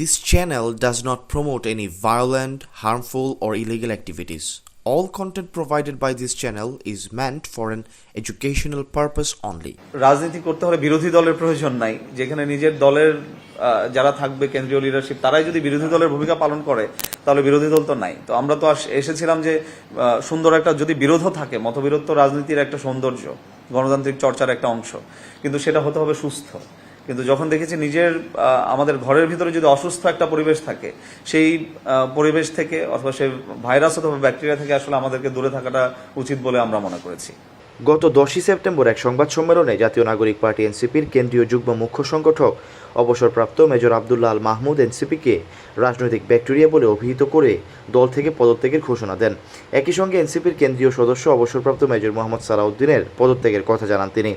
This channel does not promote any violent, harmful, or illegal activities. All content provided by this channel is meant for an educational purpose only. রাজনীতি করতে হলে বিরোধী দলের প্রয়োজন নাই যেখানে নিজের দলের যারা থাকবে কেন্দ্রীয় লিডারশিপ তারাই যদি বিরোধী দলের ভূমিকা পালন করে তাহলে বিরোধী দল তো নাই তো আমরা তো এসেছিলাম যে সুন্দর একটা যদি বিরোধও থাকে মতবিরোধ তো রাজনীতির একটা সৌন্দর্য গণতান্ত্রিক চর্চার একটা অংশ কিন্তু সেটা হতে হবে সুস্থ কিন্তু যখন দেখেছি নিজের আমাদের ঘরের ভিতরে যদি অসুস্থ একটা পরিবেশ থাকে, সেই পরিবেশ থেকে অথবা সেই ভাইরাস অথবা ব্যাকটেরিয়া থেকে আসলে আমাদেরকে দূরে থাকাটা উচিত বলে আমরা মনে করেছি। গত দশই সেপ্টেম্বর এক সংবাদ সম্মেলনে জাতীয় নাগরিক পার্টি এনসিপির কেন্দ্রীয় যুগ্ম মুখ্য সংগঠক, অবসরপ্রাপ্ত মেজর আবদুল্লাহ আল মাহমুদ এনসিপিকে রাজনৈতিক ব্যাকটেরিয়া বলে অভিহিত করে দল থেকে পদত্যাগের ঘোষণা দেন। একই সঙ্গে এনসিপির কেন্দ্রীয় সদস্য, অবসরপ্রাপ্ত মেজর মোহাম্মদ সালাউদ্দিনের পদত্যাগের কথা জানান তিনি।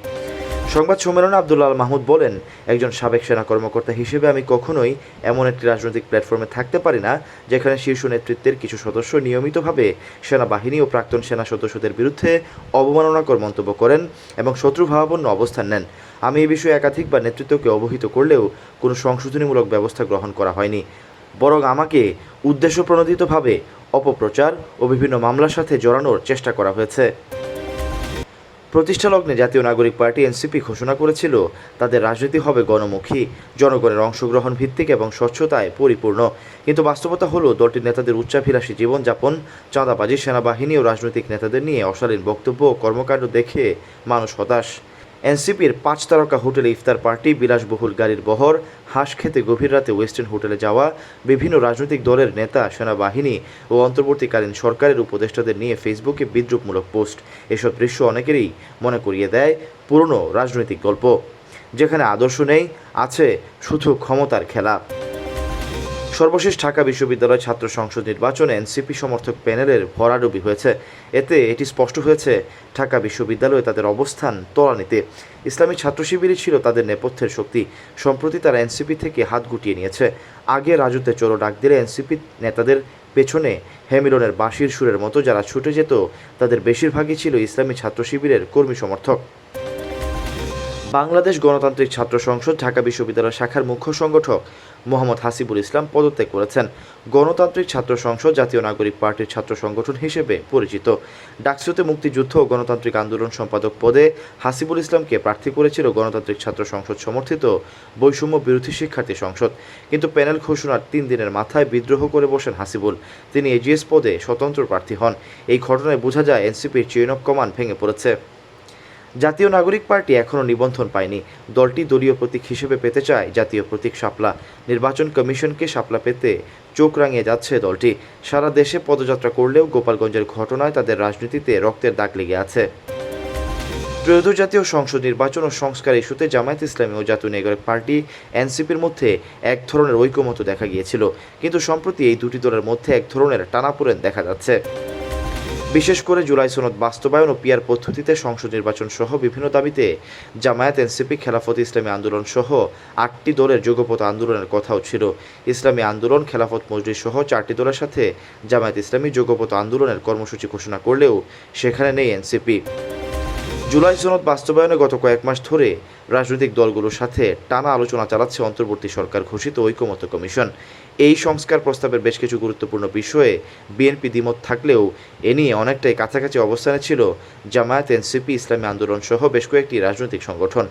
সংবাদ সম্মেলনে আবদুল্লাহ আল মাহমুদ বলেন, একজন সাবেক সেনা কর্মকর্তা হিসেবে আমি কখনোই এমন একটি রাজনৈতিক প্ল্যাটফর্মে থাকতে পারি না, যেখানে শীর্ষ নেতৃত্বের কিছু সদস্য নিয়মিতভাবে সেনাবাহিনী ও প্রাক্তন সেনা সদস্যদের বিরুদ্ধে অবমাননাকর মন্তব্য করেন এবং শত্রুভাবাপন্ন অবস্থান নেন। আমি এই বিষয়ে একাধিকবার নেতৃত্বকে অবহিত করলেও কোনো সংশোধনীমূলক ব্যবস্থা গ্রহণ করা হয়নি। বরং আমাকে উদ্দেশ্য প্রণোদিতভাবে অপপ্রচার ও বিভিন্ন মামলার সাথে জড়ানোর চেষ্টা করা হয়েছে। প্রতিষ্ঠা লগ্নে জাতীয় নাগরিক পার্টি এনসিপি ঘোষণা করেছিল, তাদের রাজনীতি হবে গণমুখী, জনগণের অংশগ্রহণ ভিত্তিক এবং স্বচ্ছতায় পরিপূর্ণ। কিন্তু বাস্তবতা হলো, দলটির নেতাদের উচ্চাভিলাষী জীবনযাপন, চাঁদাবাজি, সেনাবাহিনী ও রাজনৈতিক নেতাদের নিয়ে অশালীন বক্তব্য ও কর্মকাণ্ড দেখে মানুষ হতাশ। এনসিপির পাঁচ তারকা হোটেলে ইফতার পার্টি, বিলাসবহুল গাড়ির বহর, হাঁস খেতে গভীর রাতে ওয়েস্টার্ন হোটেলে যাওয়া, বিভিন্ন রাজনৈতিক দলের নেতা, সেনাবাহিনী ও অন্তর্বর্তীকালীন সরকারের উপদেষ্টাদের নিয়ে ফেসবুকে বিদ্রুপমূলক পোস্ট। এসব দৃশ্য অনেকেরই মনে করিয়ে দেয় পুরনো রাজনৈতিক গল্প। যেখানে আদর্শ নেই, আছে শুধু ক্ষমতার খেলা। সর্বশেষ ঢাকা বিশ্ববিদ্যালয় ছাত্র সংসদ নির্বাচনে এনসিপি সমর্থক প্যানেলের ভরাডুবি হয়েছে। এতে এটি স্পষ্ট হয়েছে, ঢাকা বিশ্ববিদ্যালয়ে তাদের অবস্থান, তলানিতে। ইসলামী ছাত্র শিবিরই ছিল তাদের নেপথ্যের শক্তি, সম্প্রতি তারা এনসিপি থেকে হাত গুটিয়ে নিয়েছে। আগে রাজুতে চলো ডাক দিলে এনসিপি নেতাদের পেছনে হেমিলনের বাঁশির সুরের মতো যারা ছুটে যেত, তাদের বেশিরভাগই ছিল ইসলামী ছাত্র শিবিরের কর্মী সমর্থক। বাংলাদেশ গণতান্ত্রিক ছাত্র সংসদ, ঢাকা বিশ্ববিদ্যালয় শাখার মুখ্য সংগঠক মোহাম্মদ হাসিবুল ইসলাম পদত্যাগ করেছেন। গণতান্ত্রিক ছাত্র সংসদ জাতীয় নাগরিক পার্টির ছাত্র সংগঠন হিসেবে পরিচিত। ডাকসুতে মুক্তিযুদ্ধ ও গণতান্ত্রিক আন্দোলন সম্পাদক পদে হাসিবুল ইসলামকে প্রার্থী করেছিল গণতান্ত্রিক ছাত্র সংসদ সমর্থিত বৈষম্য বিরোধী শিক্ষার্থী সংসদ। কিন্তু প্যানেল ঘোষণার তিন দিনের মাথায় বিদ্রোহ করে বসেন হাসিবুল। তিনি এজিএস পদে স্বতন্ত্র প্রার্থী হন। এই ঘটনায় বোঝা যায় এনসিপির চেইন অফ কমান্ড ভেঙে পড়েছে। জাতীয় নাগরিক পার্টি এখনও নিবন্ধন পায়নি। দলটি দলীয় প্রতীক হিসেবে পেতে চায় জাতীয় প্রতীক শাপলা। নির্বাচন কমিশনকে শাপলা পেতে চোখ রাঙিয়ে যাচ্ছে দলটি। সারা দেশে পদযাত্রা করলেও গোপালগঞ্জের ঘটনায় তাদের রাজনীতিতে রক্তের দাগ লেগে আছে। ত্রয়োদশ জাতীয় সংসদ নির্বাচন ও সংস্কার ইস্যুতে জামায়াত ইসলামী ও জাতীয় নাগরিক পার্টি এনসিপির মধ্যে এক ধরনের ঐকমত্য দেখা গিয়েছিল। কিন্তু সম্প্রতি এই দুটি দলের মধ্যে এক ধরনের টানাপোড়েন দেখা যাচ্ছে। বিশেষ করে জুলাই সনদ বাস্তবায়ন ও পিয়ার পদ্ধতিতে সংসদ নির্বাচন সহ বিভিন্ন দাবিতে জামায়াত এনসিপি খেলাফত ইসলামী আন্দোলন সহ আটটি দলের যুগপথ আন্দোলনের কথাও ছিল। ইসলামী আন্দোলন, খেলাফত মজলিস সহ চারটি দলের সাথে জামায়াত ইসলামী যুগপথ আন্দোলনের কর্মসূচি ঘোষণা করলেও সেখানে নেই এনসিপি। জুলাই সনদ বাস্তবায়নে গত কয়েক মাস ধরে রাজনৈতিক দলগুলোর সাথে টানা আলোচনা চালাচ্ছে অন্তর্বর্তী সরকার ঘোষিত ঐকমত্য কমিশন। এই সংস্কার প্রস্তাবের বেশ কিছু গুরুত্বপূর্ণ বিষয়ে বিএনপি দ্বিমত থাকলেও এ নিয়ে অনেকটাই কাছাকাছি অবস্থানে ছিল জামায়াত, এনসিপি, ইসলামী আন্দোলন সহ বেশ কয়েকটি রাজনৈতিক সংগঠন।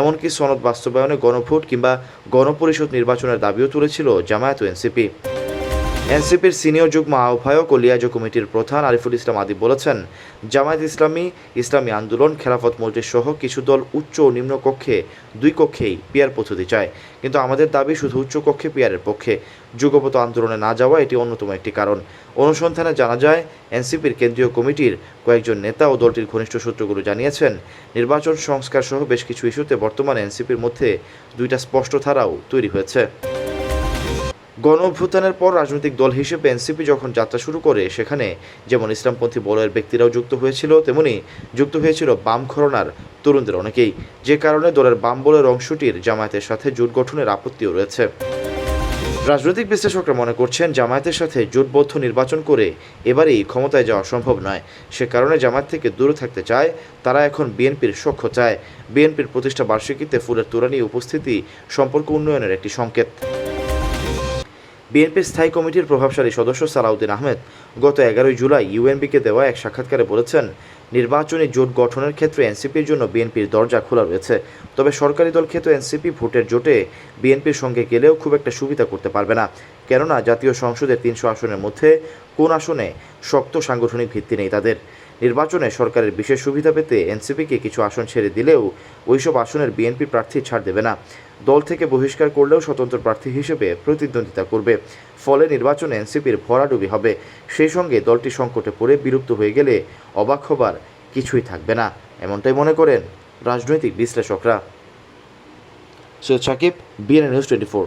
এমনকি সনদ বাস্তবায়নে গণভোট কিংবা গণপরিষদ নির্বাচনের দাবিও তুলেছিল জামায়াত ও এনসিপি। এনসিপির সিনিয়র যুগ্ম আহ্বায়ক ও লিয়াজো কমিটির প্রধান আরিফুল ইসলাম আদি বলেছেন, জামায়াত ইসলামী ইসলামী আন্দোলন, খেলাফত মসজিদ সহ কিছু দল উচ্চ ও নিম্ন কক্ষে, দুই কক্ষেই পিয়ার পদ্ধতি চায়। কিন্তু আমাদের দাবি শুধু উচ্চ কক্ষে পিয়ারের পক্ষে। যুগপত আন্দোলনে না যাওয়া এটি অন্যতম একটি কারণ। অনুসন্ধানে জানা যায়, এনসিপির কেন্দ্রীয় কমিটির কয়েকজন নেতা ও দলটির ঘনিষ্ঠ সূত্রগুলো জানিয়েছেন, নির্বাচন সংস্কার সহ বেশ কিছু ইস্যুতে বর্তমানে এনসিপির মধ্যে দুইটা স্পষ্ট ধারাও তৈরি হয়েছে। গণ অভ্যুত্থানের পর রাজনৈতিক দল হিসেবে এনসিপি যখন যাত্রা শুরু করে, সেখানে যেমন ইসলামপন্থী বলয়ের ব্যক্তিরাও যুক্ত হয়েছিল, তেমনি যুক্ত হয়েছিল বাম ঘরনার তরুণদের অনেকেই। যে কারণে দলের বাম বলের অংশটির জামায়াতের সাথে জোট গঠনের আপত্তিও রয়েছে। রাজনৈতিক বিশ্লেষকরা মনে করছেন, জামায়াতের সাথে জোটবদ্ধ নির্বাচন করে এবারেই ক্ষমতায় যাওয়া সম্ভব নয়। সে কারণে জামায়াত থেকে দূরে থাকতে চায়, তারা এখন বিএনপির সখ্য চায়। বিএনপির প্রতিষ্ঠা বার্ষিকীতে ফুলের তোড়া নিয়ে উপস্থিতি, সম্পর্ক উন্নয়নের একটি সংকেত। বিএনপির স্থায়ী কমিটির প্রভাবশালী সদস্য সালাউদ্দিন আহমেদ গত এগারোই জুলাই ইউএনবিকে দেওয়া এক সাক্ষাৎকারে বলেছেন, নির্বাচনী জোট গঠনের ক্ষেত্রে এনসিপির জন্য বিএনপির দরজা খোলা রয়েছে। তবে সরকারি দল ক্ষেত্রে এনসিপি ভোটের জোটে বিএনপির সঙ্গে গেলেও খুব একটা সুবিধা করতে পারবে না। কেননা জাতীয় সংসদের তিনশো আসনের মধ্যে কোন আসনে শক্ত সাংগঠনিক ভিত্তি নেই তাদের। নির্বাচনে সরকারের বিশেষ সুবিধা পেতে এনসিপিকে কিছু আসন ছেড়ে দিলেও ওইসব আসনের বিএনপি প্রার্থী ছাড় দেবে না। দল থেকে বহিষ্কার করলেও স্বতন্ত্র প্রার্থী হিসেবে প্রতিদ্বন্দ্বিতা করবে। ফলে নির্বাচনে এনসিপির ভরাডুবি হবে। সেই সঙ্গে দলটি সংকটে পড়ে বিলুপ্ত হয়ে গেলে অবাক হবার কিছুই থাকবে না, এমনটাই মনে করেন রাজনৈতিক বিশ্লেষকরা। Syed Sakib BNN news twenty four